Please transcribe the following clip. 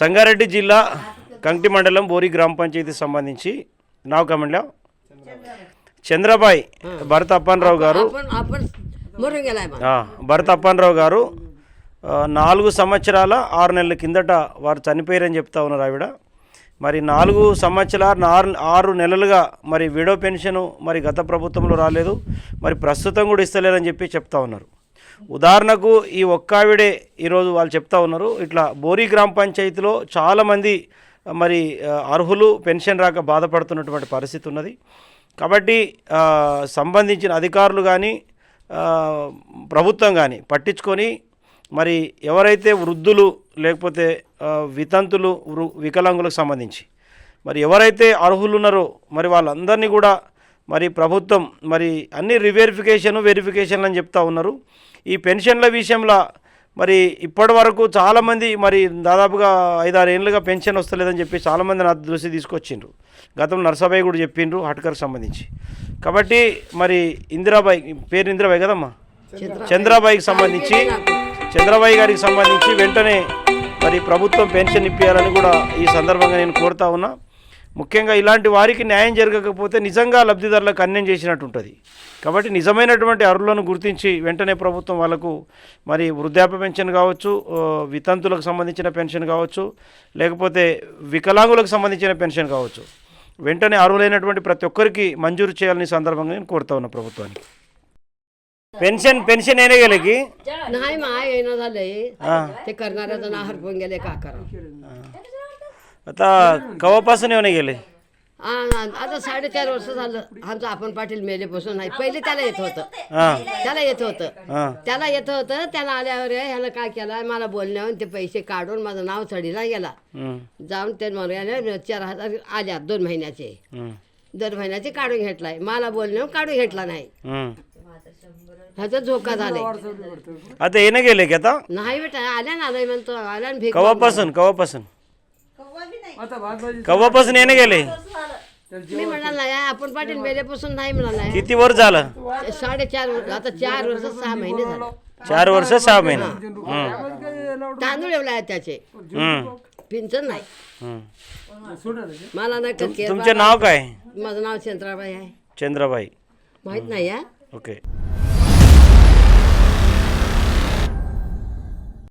సంగారెడ్డి జిల్లా కంటి మండలం బోరి గ్రామ పంచాయతీ సంబంధించి నావు కమండలం. చంద్రబాయ్ భరత్ అప్పాన్రావు గారు. భరత్ అప్పాన్రావు గారు నాలుగు సంవత్సరాల ఆరు నెలల కిందట వారు చనిపోయారని చెప్తా ఉన్నారు ఆవిడ. మరి నాలుగు సంవత్సరాలు ఆరు ఆరు నెలలుగా మరి విడో పెన్షన్ మరి గత ప్రభుత్వంలో రాలేదు. మరి ప్రస్తుతం కూడా ఇస్తలేరని చెప్పి చెప్తా ఉన్నారు. ఉదాహరణకు ఈ ఒక్కావిడే ఈరోజు వాళ్ళు చెప్తా ఉన్నారు. ఇట్లా బోరీ గ్రామ పంచాయతీలో చాలామంది మరి అర్హులు పెన్షన్ రాక బాధపడుతున్నటువంటి పరిస్థితి ఉన్నది. కాబట్టి సంబంధించిన అధికారులు కానీ ప్రభుత్వం కానీ పట్టించుకొని మరి ఎవరైతే వృద్ధులు లేకపోతే వితంతులు వికలాంగులకు సంబంధించి మరి ఎవరైతే అర్హులు ఉన్నారో మరి వాళ్ళందరినీ కూడా మరి ప్రభుత్వం మరి అన్ని రివెరిఫికేషన్ వెరిఫికేషన్ అని చెప్తా ఉన్నారు. ఈ పెన్షన్ల విషయంలో మరి ఇప్పటి వరకు చాలామంది మరి దాదాపుగా ఐదారు ఏళ్ళుగా పెన్షన్ వస్తలేదని చెప్పి చాలామంది నా దృష్టి తీసుకొచ్చిండ్రు. గతంలో నర్సాబాయి కూడా చెప్పిండ్రు హట్కర్కి సంబంధించి. కాబట్టి మరి ఇందిరాబాయి పేరు ఇందిరాబాయి కదమ్మా? చంద్రాబాయికి సంబంధించి చంద్రబాయి గారికి సంబంధించి వెంటనే మరి ప్రభుత్వం పెన్షన్ ఇప్పించాలని కూడా ఈ సందర్భంగా నేను కోరుతా ఉన్నా. ముఖ్యంగా ఇలాంటి వారికి న్యాయం జరగకపోతే నిజంగా లబ్ధిదారులకు అన్యాయం చేసినట్టు ఉంటుంది కాబట్టి నిజమైనటువంటి అర్హులను గుర్తించి వెంటనే ప్రభుత్వం వాళ్ళకు మరి వృద్ధాప్య పెన్షన్ కావచ్చు ఆ, వితంతులకు సంబంధించిన పెన్షన్ కావచ్చు లేకపోతే వికలాంగులకు సంబంధించిన పెన్షన్ కావచ్చు వెంటనే అర్హులైనటువంటి ప్రతి ఒక్కరికి మంజూరు చేయాలని ఈ సందర్భంగా నేను కోరుతా ఉన్నా ప్రభుత్వానికి పెన్షన్ పెన్షన్ ఏనే गेले नाही मा येणं झालंय ते करणाऱ्याचं नाव हरपून गेले का करा आता कवापासून येऊन गेले? आता साडेचार वर्ष झालं. आमचं आपण पाटील मेलेपासून नाही. पहिले त्याला येत होतं. हां. त्याला येत होतं. हां. त्याला येत होतं त्याला आल्यावर ह्यानं काय केलं? मला बोलण्यावर ते पैसे काढून माझं नाव चढीला गेला. हम्म, जाऊन ते मर्याने चार हजार आल्या दोन महिन्याचे. हम्म, दोन महिन्याचे काढून घेतलाय. मला बोलण्यावर काढून घेतला नाही. हम्म. ह्याचा झोका झालाय. आता येणं गेले की आता? नाही बेटा आल्या ना आलाय म्हणतो आल्या ना भीक कवापासून कवापासून? कवापासून येणं गेले? मी म्हणाल नाही आपण पाटील मेल्यापासून नाही म्हणाला. किती वर्ष झालं? साडेचार वर्ष आता चार वर्ष सहा महिने झाले. चार वर्ष सहा महिने. हम्म, तांदूळ एवढे आहेत त्याचे. हम्म, पिंचन नाही. हम्म. मला नाही केर तुमचे नाव काय? माझं नाव चंद्राबाई आहे. चंद्रबाई. माहीत नाही हा? ओके.